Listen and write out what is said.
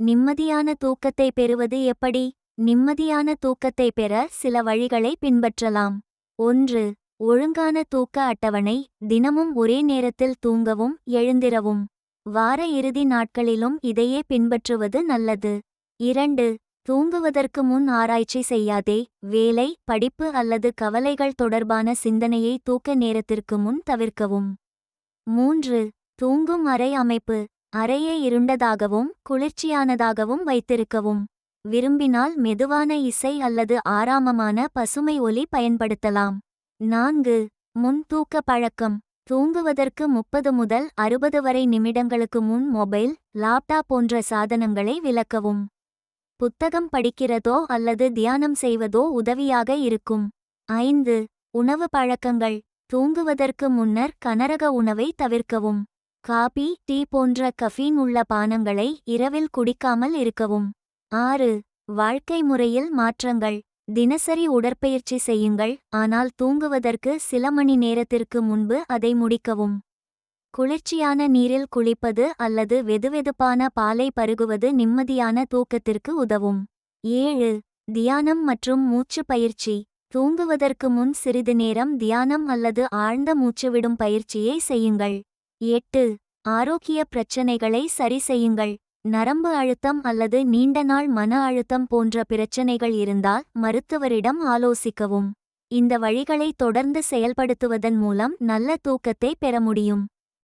நிம்மதியான தூக்கத்தை பெறுவது எப்படி? நிம்மதியான தூக்கத்தை பெற சில வழிகளை பின்பற்றலாம். ஒன்று ஒழுங்கான தூக்க அட்டவணை தினமும் ஒரே நேரத்தில் தூங்கவும் எழுந்திரவும். வார இறுதி நாட்களிலும் இதையே பின்பற்றுவது நல்லது. இரண்டு தூங்குவதற்கு முன் ஆராய்ச்சி செய்யாதே. வேலை படிப்பு அல்லது கவலைகள் தொடர்பான சிந்தனையை தூக்க நேரத்திற்கு முன் தவிர்க்கவும். மூன்று தூங்கும் அறை அமைப்பு அறையை இருண்டதாகவும் குளிர்ச்சியானதாகவும் வைத்திருக்கவும். விரும்பினால் மெதுவான இசை அல்லது ஆராமமான பசுமை ஒலி பயன்படுத்தலாம். நான்கு முன் தூக்க பழக்கம். தூங்குவதற்கு முப்பது முதல் அறுபது வரை நிமிடங்களுக்கு முன் மொபைல் லாப்டாப் போன்ற சாதனங்களை விலக்கவும் புத்தகம் படிக்கிறதோ அல்லது தியானம் செய்வதோ உதவியாக இருக்கும். ஐந்து உணவு பழக்கங்கள். தூங்குவதற்கு முன்னர் கனரக உணவை தவிர்க்கவும். காபி டீ போன்ற கஃபீன் உள்ள பானங்களை இரவில் குடிக்காமல் இருக்கவும். ஆறு வாழ்க்கை முறையில் மாற்றங்கள். தினசரி உடற்பயிற்சி செய்யுங்கள். ஆனால் தூங்குவதற்கு சில மணி நேரத்திற்கு முன்பு அதை முடிக்கவும். குளிர்ச்சியான நீரில் குளிப்பது அல்லது வெதுவெதுப்பான பாலை பருகுவது நிம்மதியான தூக்கத்திற்கு உதவும். ஏழு தியானம் மற்றும் மூச்சு பயிற்சி. தூங்குவதற்கு முன் சிறிது நேரம் தியானம் அல்லது ஆழ்ந்த மூச்சுவிடும் பயிற்சியை செய்யுங்கள். எட்டு ஆரோக்கிய பிரச்சினைகளை சரி செய்யுங்கள் நரம்பு அழுத்தம் அல்லது நீண்ட நாள் மன அழுத்தம் போன்ற பிரச்சினைகள் இருந்தால் மருத்துவரிடம் ஆலோசிக்கவும். இந்த வழிகளை தொடர்ந்து செயல்படுத்துவதன் மூலம் நல்ல தூக்கத்தை பெற முடியும்.